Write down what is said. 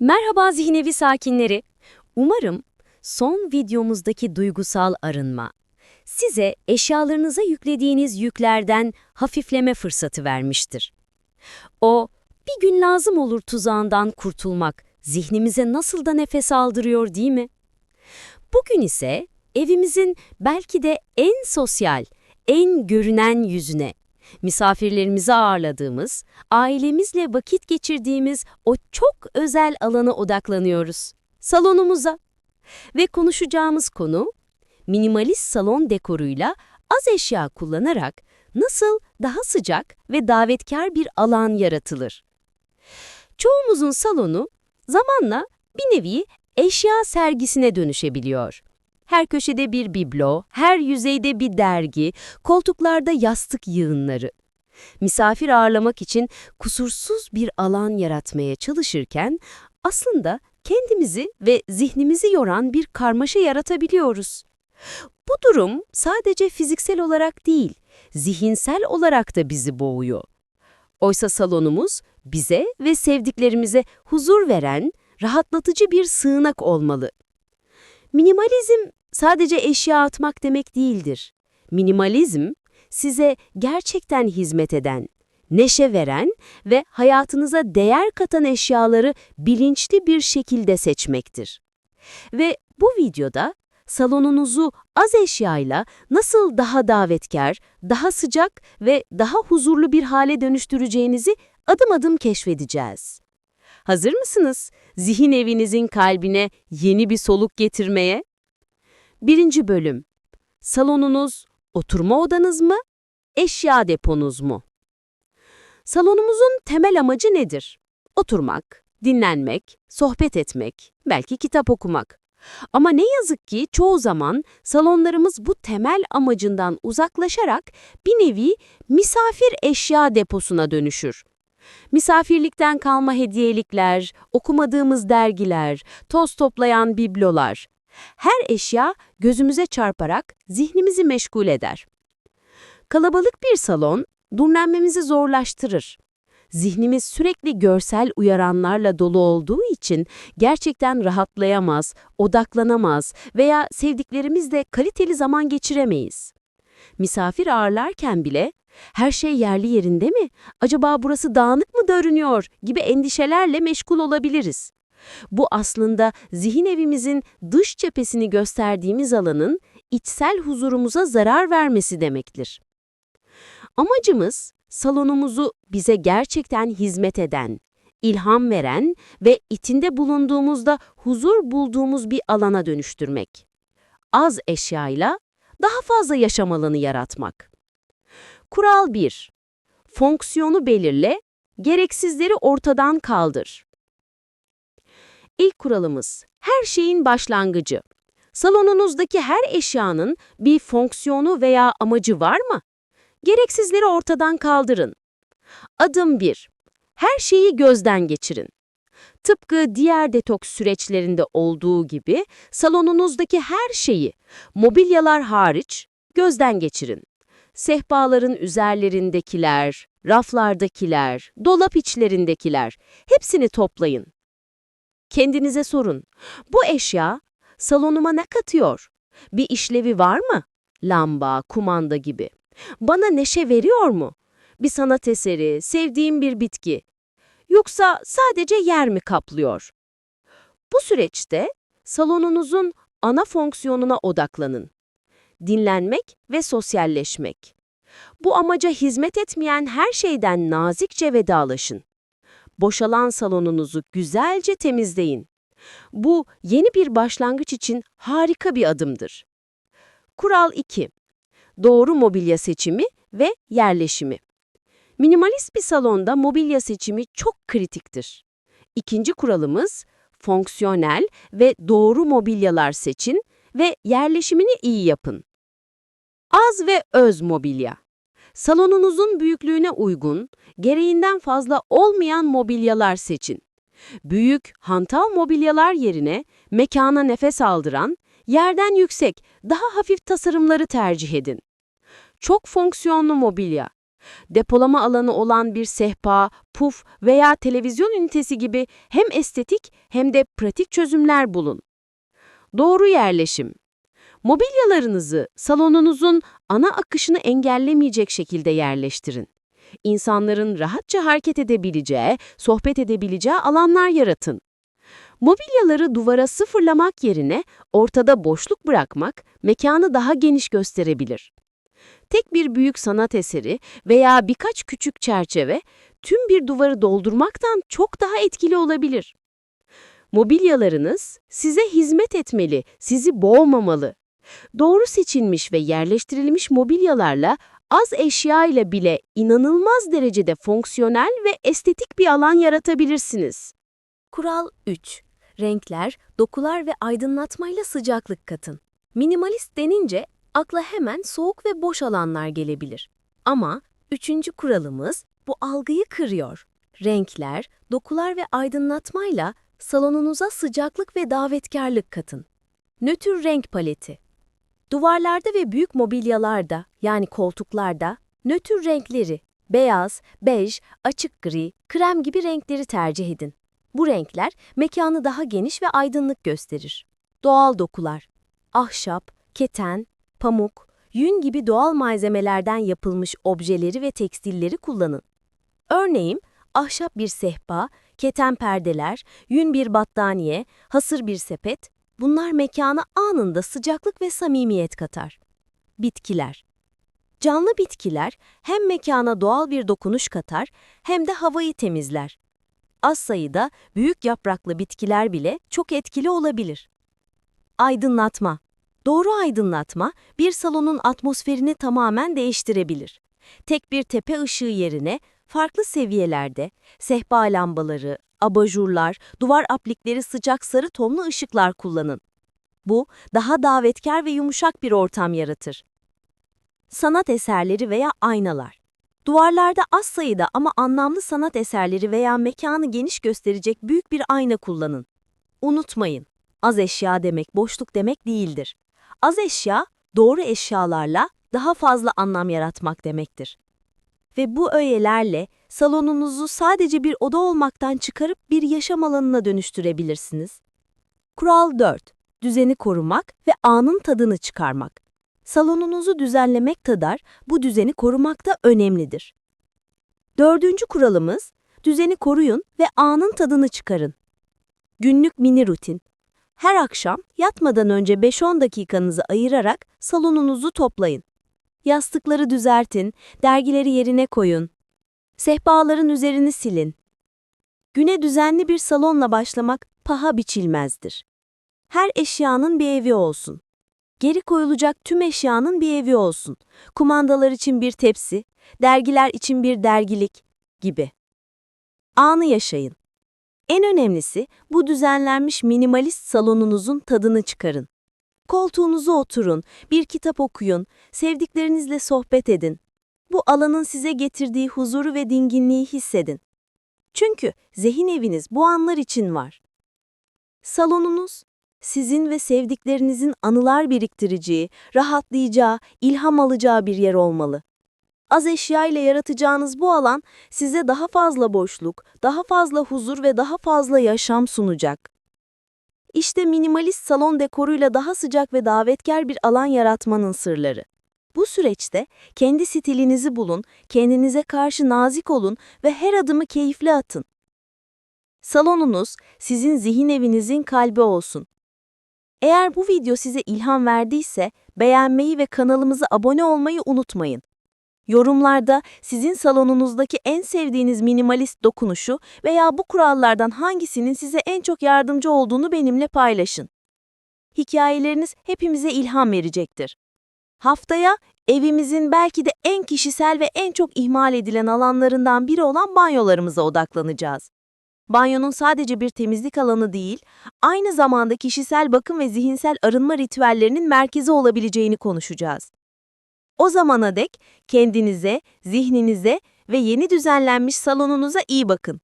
Merhaba zihnevi sakinleri. Umarım son videomuzdaki duygusal arınma size eşyalarınıza yüklediğiniz yüklerden hafifleme fırsatı vermiştir. O bir gün lazım olur tuzağından kurtulmak zihnimize nasıl da nefes aldırıyor değil mi? Bugün ise evimizin belki de en sosyal, en görünen yüzüne, misafirlerimizi ağırladığımız, ailemizle vakit geçirdiğimiz o çok özel alana odaklanıyoruz. Salonumuza. Ve konuşacağımız konu, minimalist salon dekoruyla az eşya kullanarak nasıl daha sıcak ve davetkar bir alan yaratılır. Çoğumuzun salonu zamanla bir nevi eşya sergisine dönüşebiliyor. Her köşede bir biblo, her yüzeyde bir dergi, koltuklarda yastık yığınları. Misafir ağırlamak için kusursuz bir alan yaratmaya çalışırken aslında kendimizi ve zihnimizi yoran bir karmaşa yaratabiliyoruz. Bu durum sadece fiziksel olarak değil, zihinsel olarak da bizi boğuyor. Oysa salonumuz bize ve sevdiklerimize huzur veren, rahatlatıcı bir sığınak olmalı. Minimalizm sadece eşya atmak demek değildir. Minimalizm, size gerçekten hizmet eden, neşe veren ve hayatınıza değer katan eşyaları bilinçli bir şekilde seçmektir. Ve bu videoda salonunuzu az eşyayla nasıl daha davetkar, daha sıcak ve daha huzurlu bir hale dönüştüreceğinizi adım adım keşfedeceğiz. Hazır mısınız? Zihin evinizin kalbine yeni bir soluk getirmeye? Birinci bölüm. Salonunuz, oturma odanız mı, eşya deponuz mu? Salonumuzun temel amacı nedir? Oturmak, dinlenmek, sohbet etmek, belki kitap okumak. Ama ne yazık ki çoğu zaman salonlarımız bu temel amacından uzaklaşarak bir nevi misafir eşya deposuna dönüşür. Misafirlikten kalma hediyelikler, okumadığımız dergiler, toz toplayan biblolar. Her eşya gözümüze çarparak zihnimizi meşgul eder. Kalabalık bir salon dinlenmemizi zorlaştırır. Zihnimiz sürekli görsel uyaranlarla dolu olduğu için gerçekten rahatlayamaz, odaklanamaz veya sevdiklerimizle kaliteli zaman geçiremeyiz. Misafir ağırlarken bile her şey yerli yerinde mi? Acaba burası dağınık mı görünüyor gibi endişelerle meşgul olabiliriz. Bu aslında zihin evimizin dış cephesini gösterdiğimiz alanın içsel huzurumuza zarar vermesi demektir. Amacımız salonumuzu bize gerçekten hizmet eden, ilham veren ve içinde bulunduğumuzda huzur bulduğumuz bir alana dönüştürmek. Az eşyayla daha fazla yaşam alanı yaratmak. Kural 1. Fonksiyonu belirle, gereksizleri ortadan kaldır. İlk kuralımız, her şeyin başlangıcı. Salonunuzdaki her eşyanın bir fonksiyonu veya amacı var mı? Gereksizleri ortadan kaldırın. Adım 1. Her şeyi gözden geçirin. Tıpkı diğer detoks süreçlerinde olduğu gibi salonunuzdaki her şeyi, mobilyalar hariç, gözden geçirin. Sehpaların üzerlerindekiler, raflardakiler, dolap içlerindekiler, hepsini toplayın. Kendinize sorun, bu eşya salonuma ne katıyor? Bir işlevi var mı? Lamba, kumanda gibi. Bana neşe veriyor mu? Bir sanat eseri, sevdiğim bir bitki. Yoksa sadece yer mi kaplıyor? Bu süreçte salonunuzun ana fonksiyonuna odaklanın. Dinlenmek ve sosyalleşmek. Bu amaca hizmet etmeyen her şeyden nazikçe vedalaşın. Boşalan salonunuzu güzelce temizleyin. Bu yeni bir başlangıç için harika bir adımdır. Kural 2 doğru mobilya seçimi ve yerleşimi. Minimalist bir salonda mobilya seçimi çok kritiktir. İkinci kuralımız, fonksiyonel ve doğru mobilyalar seçin ve yerleşimini iyi yapın. Az ve öz mobilya. Salonunuzun büyüklüğüne uygun, gereğinden fazla olmayan mobilyalar seçin. Büyük, hantal mobilyalar yerine mekana nefes aldıran, yerden yüksek, daha hafif tasarımları tercih edin. Çok fonksiyonlu mobilya. Depolama alanı olan bir sehpa, puf veya televizyon ünitesi gibi hem estetik hem de pratik çözümler bulun. Doğru yerleşim. Mobilyalarınızı salonunuzun ana akışını engellemeyecek şekilde yerleştirin. İnsanların rahatça hareket edebileceği, sohbet edebileceği alanlar yaratın. Mobilyaları duvara sıfırlamak yerine ortada boşluk bırakmak mekanı daha geniş gösterebilir. Tek bir büyük sanat eseri veya birkaç küçük çerçeve tüm bir duvarı doldurmaktan çok daha etkili olabilir. Mobilyalarınız size hizmet etmeli, sizi boğmamalı. Doğru seçilmiş ve yerleştirilmiş mobilyalarla az eşya ile bile inanılmaz derecede fonksiyonel ve estetik bir alan yaratabilirsiniz. Kural 3. Renkler, dokular ve aydınlatmayla sıcaklık katın. Minimalist denince akla hemen soğuk ve boş alanlar gelebilir. Ama üçüncü kuralımız bu algıyı kırıyor. Renkler, dokular ve aydınlatmayla salonunuza sıcaklık ve davetkarlık katın. Nötr renk paleti. Duvarlarda ve büyük mobilyalarda yani koltuklarda nötr renkleri, beyaz, bej, açık gri, krem gibi renkleri tercih edin. Bu renkler mekanı daha geniş ve aydınlık gösterir. Doğal dokular. Ahşap, keten, pamuk, yün gibi doğal malzemelerden yapılmış objeleri ve tekstilleri kullanın. Örneğin ahşap bir sehpa, keten perdeler, yün bir battaniye, hasır bir sepet, bunlar mekana anında sıcaklık ve samimiyet katar. Bitkiler. Canlı bitkiler hem mekana doğal bir dokunuş katar hem de havayı temizler. Az sayıda büyük yapraklı bitkiler bile çok etkili olabilir. Aydınlatma. Doğru aydınlatma bir salonun atmosferini tamamen değiştirebilir. Tek bir tepe ışığı yerine farklı seviyelerde sehpa lambaları, abajurlar, duvar aplikleri sıcak sarı tonlu ışıklar kullanın. Bu daha davetkar ve yumuşak bir ortam yaratır. Sanat eserleri veya aynalar. Duvarlarda az sayıda ama anlamlı sanat eserleri veya mekanı geniş gösterecek büyük bir ayna kullanın. Unutmayın, az eşya demek boşluk demek değildir. Az eşya, doğru eşyalarla daha fazla anlam yaratmak demektir. Ve bu öğelerle salonunuzu sadece bir oda olmaktan çıkarıp bir yaşam alanına dönüştürebilirsiniz. Kural 4. Düzeni korumak ve anın tadını çıkarmak. Salonunuzu düzenlemek kadar bu düzeni korumak da önemlidir. Dördüncü kuralımız, düzeni koruyun ve anın tadını çıkarın. Günlük mini rutin. Her akşam yatmadan önce 5-10 dakikanızı ayırarak salonunuzu toplayın. Yastıkları düzeltin, dergileri yerine koyun. Sehpaların üzerini silin. Güne düzenli bir salonla başlamak paha biçilmezdir. Her eşyanın bir evi olsun. Geri koyulacak tüm eşyanın bir evi olsun. Kumandalar için bir tepsi, dergiler için bir dergilik gibi. Anı yaşayın. En önemlisi bu düzenlenmiş minimalist salonunuzun tadını çıkarın. Koltuğunuza oturun, bir kitap okuyun, sevdiklerinizle sohbet edin. Bu alanın size getirdiği huzuru ve dinginliği hissedin. Çünkü zihin eviniz bu anlar için var. Salonunuz, sizin ve sevdiklerinizin anılar biriktireceği, rahatlayacağı, ilham alacağı bir yer olmalı. Az eşya ile yaratacağınız bu alan size daha fazla boşluk, daha fazla huzur ve daha fazla yaşam sunacak. İşte minimalist salon dekoruyla daha sıcak ve davetkar bir alan yaratmanın sırları. Bu süreçte kendi stilinizi bulun, kendinize karşı nazik olun ve her adımı keyifli atın. Salonunuz sizin zihin evinizin kalbi olsun. Eğer bu video size ilham verdiyse beğenmeyi ve kanalımıza abone olmayı unutmayın. Yorumlarda sizin salonunuzdaki en sevdiğiniz minimalist dokunuşu veya bu kurallardan hangisinin size en çok yardımcı olduğunu benimle paylaşın. Hikayeleriniz hepimize ilham verecektir. Haftaya evimizin belki de en kişisel ve en çok ihmal edilen alanlarından biri olan banyolarımıza odaklanacağız. Banyonun sadece bir temizlik alanı değil, aynı zamanda kişisel bakım ve zihinsel arınma ritüellerinin merkezi olabileceğini konuşacağız. O zamana dek kendinize, zihninize ve yeni düzenlenmiş salonunuza iyi bakın.